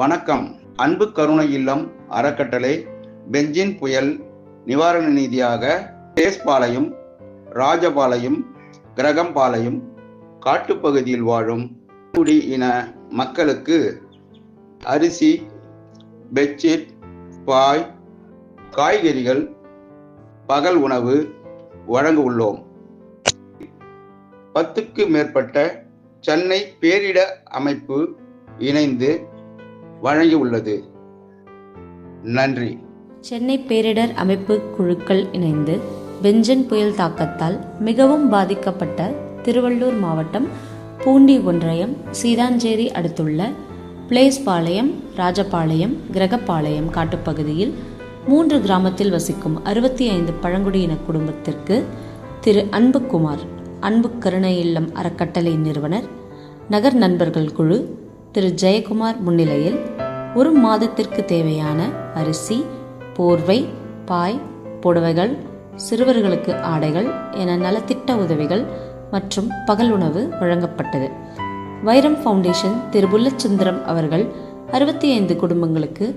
வணக்கம். அன்பு கருணை இல்லம் அறக்கட்டளை பெஞ்சின் புயல் நிவாரண நிதியாக தேஸ்பாளையம் ராஜபாளையம் கிரகம்பாளையம் காட்டுப்பகுதியில் வாழும் குடி இன மக்களுக்கு அரிசி பெட்ஷீட் பாய் காய்கறிகள் பகல் உணவு வழங்க உள்ளோம். பத்துக்கு மேற்பட்ட சென்னை பேரிட அமைப்பு இணைந்து வழங்கி உள்ளது நன்றி. சென்னை பேரிடர் அமைப்பு குழுக்கள் இணைந்து பெஞ்சன் புயல் தாக்கத்தால் மிகவும் பாதிக்கப்பட்ட திருவள்ளூர் மாவட்டம் பூண்டி ஒன்றியம் சீதாஞ்சேரி அடுத்துள்ள பிளேஸ்பாளையம் ராஜபாளையம் கிரகப்பாளையம் காட்டுப்பகுதியில் மூன்று கிராமத்தில் வசிக்கும் அறுபத்தி ஐந்து பழங்குடியின குடும்பத்திற்கு திரு அன்புக்குமார் அன்பு கருணை இல்லம் அறக்கட்டளை நிறுவனர் நகர் நண்பர்கள் குழு திரு ஜெயக்குமார் முன்னிலையில் ஒரு மாதத்திற்கு தேவையான அரிசி போர்வை பாய் புடவைகள் சிறுவர்களுக்கு ஆடைகள் என நலத்திட்ட உதவிகள் மற்றும் பகல் உணவு வழங்கப்பட்டது. வைரம் ஃபவுண்டேஷன் திரு புல்லச்சந்திரம் அவர்கள் அறுபத்தி ஐந்து குடும்பங்களுக்கு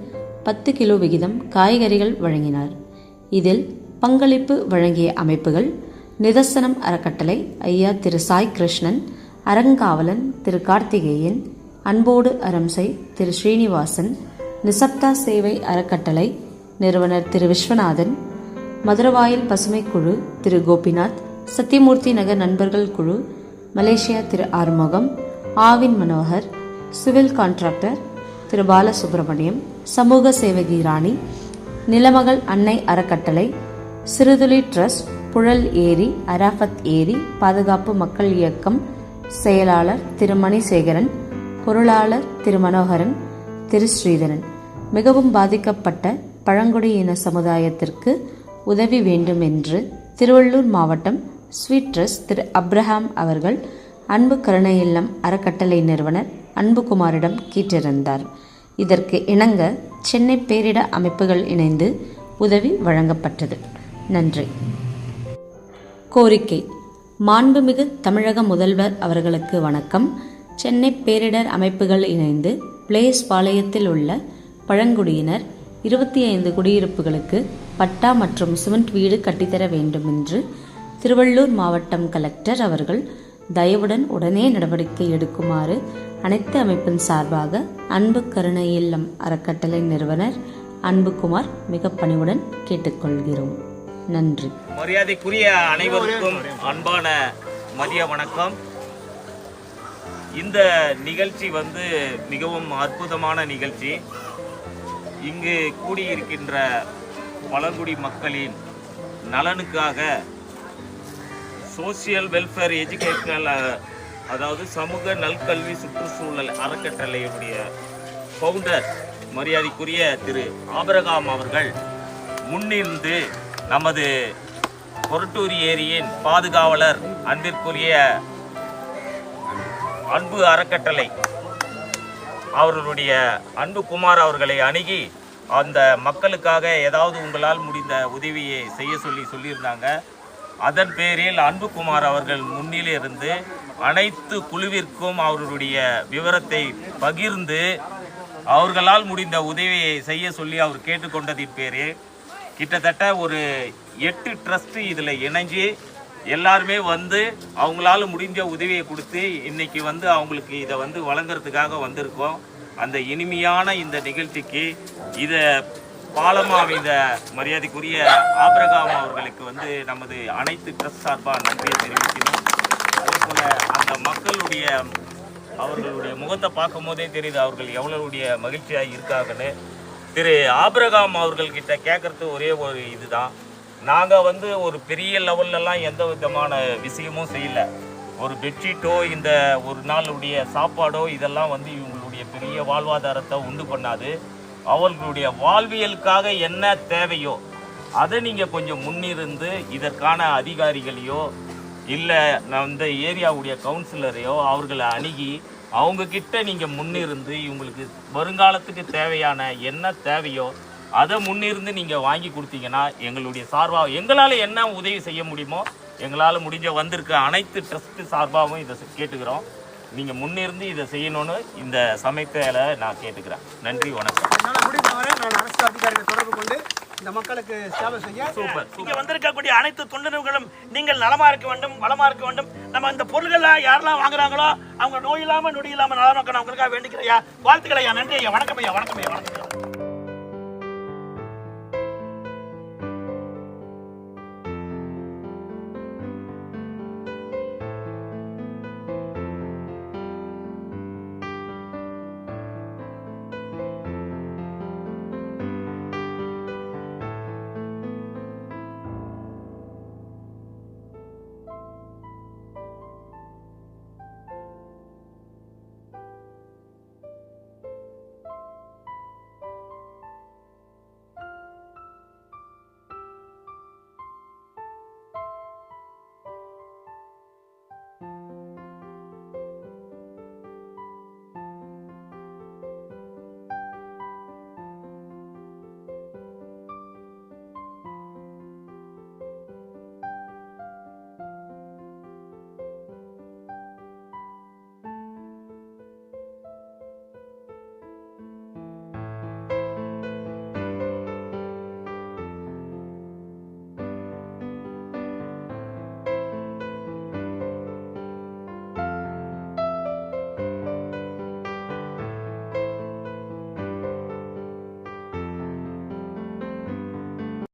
பத்து கிலோ விகிதம் காய்கறிகள் வழங்கினார். இதில் பங்களிப்பு வழங்கிய அமைப்புகள் நிதர்சனம் அறக்கட்டளை ஐயா திரு சாய் கிருஷ்ணன் அறங்காவலன் திரு கார்த்திகேயன் அன்போடு அரம்சை திரு ஸ்ரீனிவாசன் நிசப்தா சேவை அறக்கட்டளை நிறுவனர் திரு விஸ்வநாதன் மதுரவாயில் பசுமை குழு திரு கோபிநாத் சத்தியமூர்த்தி நகர் நண்பர்கள் குழு Malaysia Thiru Arumugam Aavin Manohar civil contractor Thiru Balasubramaniam சமூக சேவகி ராணி நிலமகள் அன்னை அறக்கட்டளை சிறுதுளி ட்ரஸ்ட் புழல் ஏரி அராஃபத் ஏரி பாதுகாப்பு மக்கள் இயக்கம் செயலாளர் திரு மணிசேகரன் பொருளாளர் திரு மனோகரன் திரு ஸ்ரீதரன் மிகவும் பாதிக்கப்பட்ட பழங்குடியின சமுதாயத்திற்கு உதவி வேண்டும் என்று திருவள்ளூர் மாவட்டம் ஸ்வீட் ட்ரஸ்ட் திரு அப்ரஹாம் அவர்கள் அன்பு கருணை இல்லம் அறக்கட்டளை நிறுவனர் அன்புகுமாரிடம் கேட்டிருந்தார். இதற்கு இணங்க சென்னை பேரிட அமைப்புகள் இணைந்து உதவி வழங்கப்பட்டது. நன்றி. கோரிக்கை. மாண்புமிகு தமிழக முதல்வர் அவர்களுக்கு வணக்கம். சென்னை பேரிடர் அமைப்புகள் இணைந்து பிளேஸ் பாளையத்தில் உள்ள பழங்குடியினர் இருபத்தி ஐந்து குடியிருப்புகளுக்கு பட்டா மற்றும் சிமெண்ட் வீடு கட்டித்தர வேண்டும் என்று திருவள்ளூர் மாவட்டம் கலெக்டர் அவர்கள் தயவுடன் உடனே நடவடிக்கை எடுக்குமாறு அனைத்து அமைப்பின் சார்பாக அன்பு கருணை இல்லம் அறக்கட்டளை நிறுவனர் அன்புகுமார் மிக பணிவுடன் கேட்டுக்கொள்கிறோம். நன்றி. மரியாதைக்குரிய அனைவருக்கும் அன்பான மதிய வணக்கம். இந்த நிகழ்ச்சி வந்து மிகவும் அற்புதமான நிகழ்ச்சி. இங்கு கூடியிருக்கின்ற பழங்குடி மக்களின் நலனுக்காக சோசியல் வெல்ஃபேர் எஜுகேஷனல் அதாவது சமூக நல்கல்வி சுற்றுச்சூழல் அறக்கட்டளையுடைய ஃபவுண்டர் மரியாதைக்குரிய திரு ஆபரகாம் அவர்கள் முன்னிருந்து நமது கொரட்டூர் ஏரியின் பாதுகாவலர் அன்பிற்குரிய அன்பு அறக்கட்டளை. அவர்களுடைய அன்பு குமார் அவர்களை அணுகி அந்த மக்களுக்காக ஏதாவது உங்களால் முடிந்த உதவியை செய்ய சொல்லி சொல்லியிருந்தாங்க. அதன் பேரில் அன்புகுமார் அவர்கள் முன்னிலிருந்து அனைத்து குழுவிற்கும் அவர்களுடைய விவரத்தை பகிர்ந்து அவர்களால் முடிந்த உதவியை செய்ய சொல்லி அவர் கேட்டுக்கொண்டதின் பேரில் கிட்டத்தட்ட ஒரு எட்டு ட்ரஸ்ட் இதில் இணைஞ்சு எல்லாருமே வந்து அவங்களால முடிஞ்ச உதவியை கொடுத்து இன்னைக்கு வந்து அவங்களுக்கு இதை வந்து வழங்குறதுக்காக வந்திருக்கோம். அந்த இனிமையான இந்த நிகழ்ச்சிக்கு இதை பாலமாவித மரியாதைக்குரிய ஆபிரகாம் அவர்களுக்கு வந்து நமது அனைத்து ட்ரஸ்ட் சார்பாக நன்றியை தெரிவிக்கிறோம். அதே போல அந்த மக்களுடைய அவர்களுடைய முகத்தை பார்க்கும் போதே தெரியுது அவர்கள் எவ்வளவுடைய மகிழ்ச்சியாக இருக்காங்கன்னு. திரு ஆபிரகாம் அவர்கள்கிட்ட கேட்கறது ஒரே ஒரு இதுதான். நாங்கள் வந்து ஒரு பெரிய லெவல்லலாம் எந்த விதமான விஷயமும் செய்யலை. ஒரு பெட்ஷீட்டோ இந்த ஒரு நாளுடைய சாப்பாடோ இதெல்லாம் வந்து இவங்களுடைய பெரிய வாழ்வாதாரத்தை உண்டு பண்ணாது. அவர்களுடைய வாழ்வியலுக்காக என்ன தேவையோ அதை நீங்கள் கொஞ்சம் முன்னிருந்து இதற்கான அதிகாரிகளையோ இல்லை நான் இந்த ஏரியாவுடைய கவுன்சிலரையோ அவர்களை அணுகி அவங்கக்கிட்ட நீங்கள் முன்னிருந்து இவங்களுக்கு வருங்காலத்துக்கு தேவையான என்ன தேவையோ அதை முன்னிருந்து நீங்கள் வாங்கி கொடுத்தீங்கன்னா எங்களுடைய சார்பாக எங்களால் என்ன உதவி செய்ய முடியுமோ எங்களால் முடிஞ்ச வந்திருக்க அனைத்து ட்ரஸ்ட்டு சார்பாகவும் இதை கேட்டுக்கிறோம். நீங்கள் முன்னிருந்து இதை செய்யணும்னு இந்த சமயத்தில் நான் கேட்டுக்கிறேன். நன்றி வணக்கம். என்னால் முடிந்தவரை நான் அரசு அதிகாரிகளை தொடர்பு கொண்டு இந்த மக்களுக்கு சேவை செய்ய சூப்பர் இங்க வந்திருக்கக்கூடிய அனைத்து தொண்டர்களும் நீங்கள் நலமா இருக்க வேண்டும் வளமா இருக்க வேண்டும். நம்ம இந்த பொருள்களை யாரெல்லாம் வாங்குறாங்களோ அவங்க நோய் இல்லாம நொடி இல்லாம நலம் இருக்கணும் அவங்களுக்காக வேண்டிக்கிறையா வாழ்த்துக்கள் ஐயா. நன்றி ஐயா. வணக்கம் ஐயா. வணக்கம் ஐயா. வணக்கம் ஐயா.